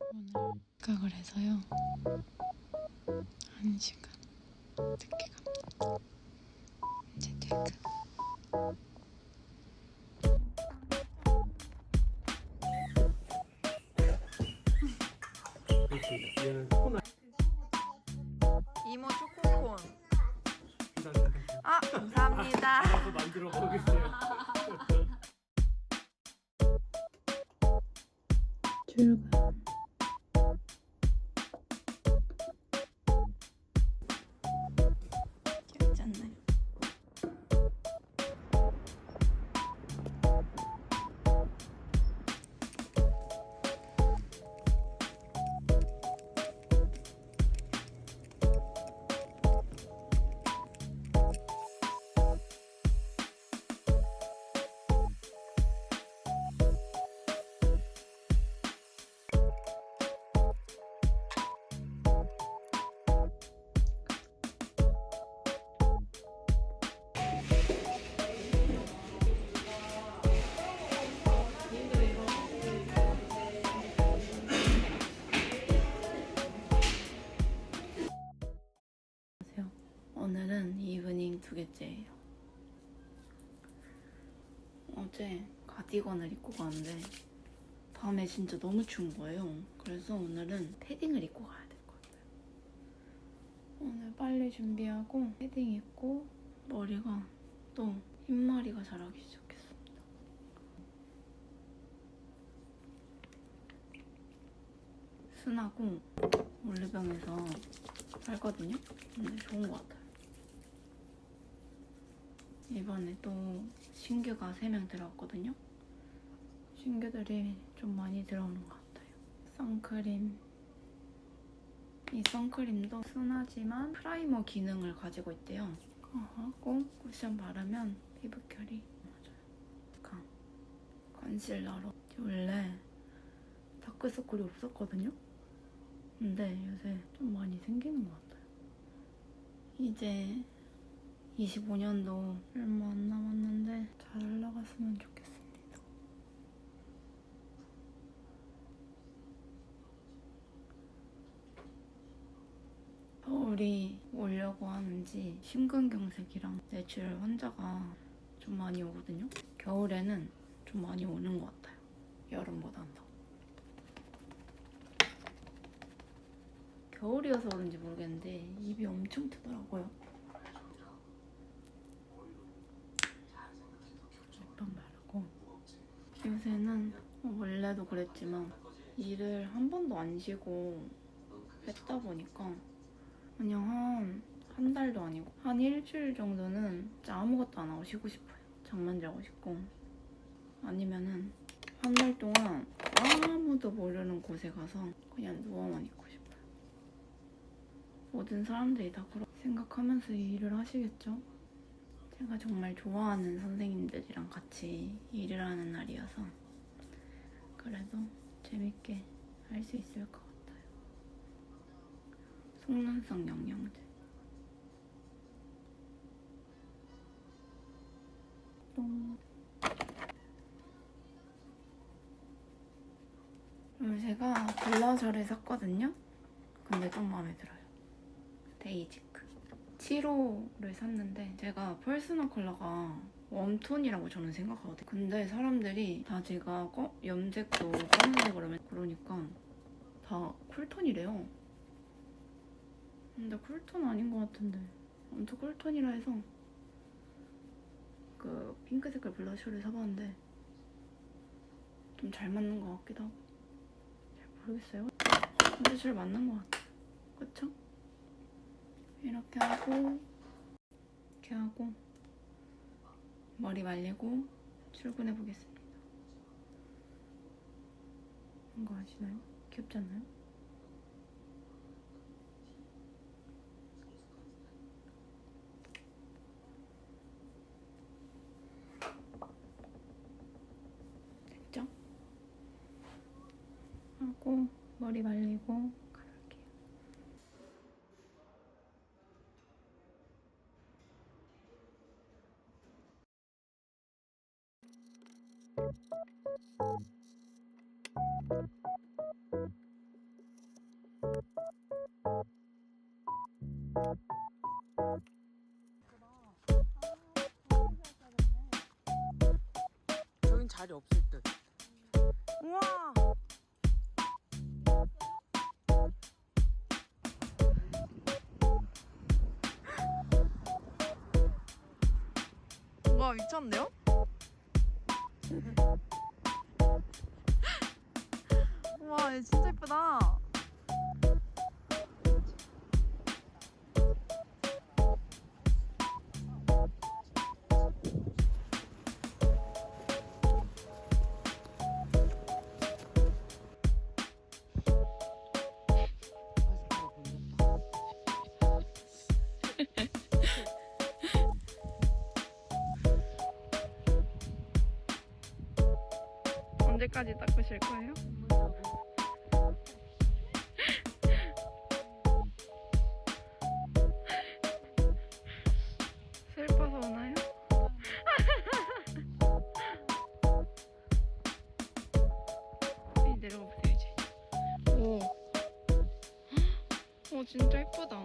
오늘 입각을 해서요. 한 시간 늦게 갑니다. 이제 퇴근. 이모 초코콘. 아 감사합니다. 알아서 만들어 보겠어요. 출근. 어제 가디건을 입고 가는데 밤에 진짜 너무 추운 거예요. 그래서 오늘은 패딩을 입고 가야 될 것 같아요. 오늘 빨리 준비하고 패딩 입고 머리가 또 흰머리가 자라기 시작했습니다. 순하고 올리병에서 살거든요. 근데 좋은 것 같아요. 이번에 또 신규가 3명 들어왔거든요. 신규들이 좀 많이 들어오는 것 같아요. 선크림. 이 선크림도 순하지만 프라이머 기능을 가지고 있대요. 하고 쿠션 바르면 피부 결이 맞아요. 약간 컨실러로. 원래 다크서클이 없었거든요. 근데 요새 좀 많이 생기는 것 같아요. 이제 25년도 얼마 안 남았는데 잘 나갔으면 좋겠습니다. 겨울이 오려고 하는지 심근경색이랑 뇌출 환자가 좀 많이 오거든요. 겨울에는 좀 많이 오는 것 같아요. 여름보다는 더. 겨울이어서 그런지 모르겠는데 입이 엄청 트더라고요. 립밤 바르고 요새는 어, 원래도 그랬지만 일을 한 번도 안 쉬고 했다 보니까 그냥 한, 한 달도 아니고 한 일주일 정도는 진짜 아무것도 안 하고 쉬고 싶어요. 잠만 자고 싶고 아니면은 한 달 동안 아무도 모르는 곳에 가서 그냥 누워만 있고 싶어요. 모든 사람들이 다 그렇게 생각하면서 이 일을 하시겠죠? 제가 정말 좋아하는 선생님들이랑 같이 일을 하는 날이어서 그래도 재밌게 할 수 있을 것 같아요. 속눈썹 영양제. 똥. 그리고 제가 블러셔를 샀거든요. 근데 좀 마음에 들어요. 데이지크 7호를 샀는데 제가 퍼스널 컬러가 웜톤이라고 저는 생각하거든요. 근데 사람들이 다 제가 거, 염색도 검은색으로 하면 그러니까 다 쿨톤이래요. 근데 쿨톤 아닌 것 같은데. 아무튼 쿨톤이라 해서 그 핑크 색깔 블러셔를 사봤는데 좀 잘 맞는 것 같기도 하고. 잘 모르겠어요. 근데 잘 맞는 것 같아요 그쵸? 이렇게 하고 이렇게 하고 머리 말리고 출근해 보겠습니다. 이거 아시나요? 귀엽지 않나요? 됐죠? 하고 머리 말리고 저긴 자리 없을 듯. 우와! 와, 미쳤네요? 진짜 예쁘다. 언제까지 닦으실 거예요? 진짜 예쁘다.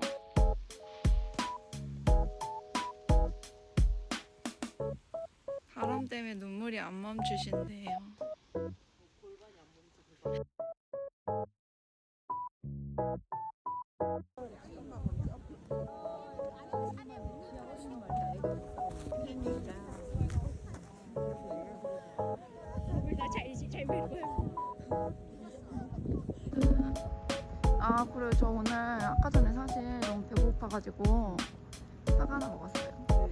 바람 때문에 눈물이 안 멈추신대요. 아 그래요. 저 오늘 아까 전에 사실 너무 배고파가지고 사과 하나 먹었어요.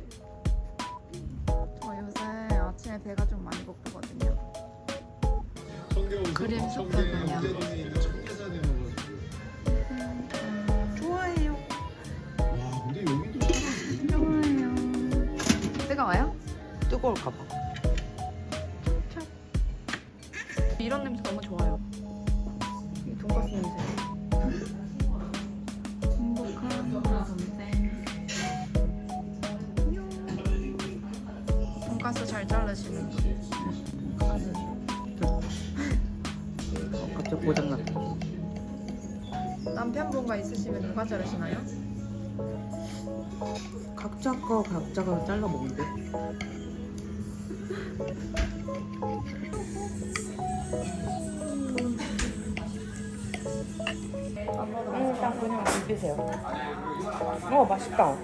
저 요새 아침에 배가 좀 많이 고프거든요. 그림. 좋아해요. 와 근데 여기도 좋아해요. 뜨거워요? 뜨거울까 봐. 이런 냄새 너무 좋아요 갑자기 고장났다. 남편분과 있으시면 누가 자르시나요? 각자 거 각자가 잘라 먹는데. 일단 그냥 비비세요. 어 맛있다.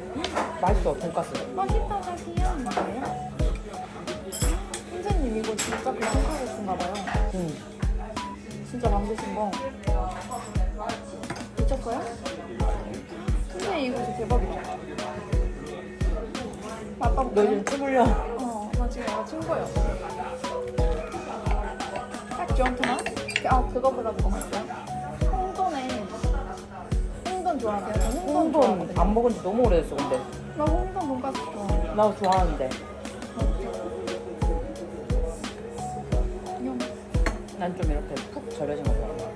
맛있어 돈가스. 맛있다 자기야 뭐예요? 선생님 이거 진짜 그냥 생각했었나 봐요 응. 진짜 만드신 거 미쳤어요? 선생님 이거 진짜 대박이다 아빠 너 볼까요? 요즘 춤 흘려. 어, 나 지금 약간 친구예요. 딱 좋구나? 아, 그거보다 뭐 맛있어요? 홍돈에 홍돈 좋아하세요? 저 홍돈 홍돈 좋아하거든요. 안 먹은 지 너무 오래됐어 근데. 나 홍돈 돈가스 좋아해. 나 좋아하는데. 난 좀 이렇게 푹 절여진 거 좋아해.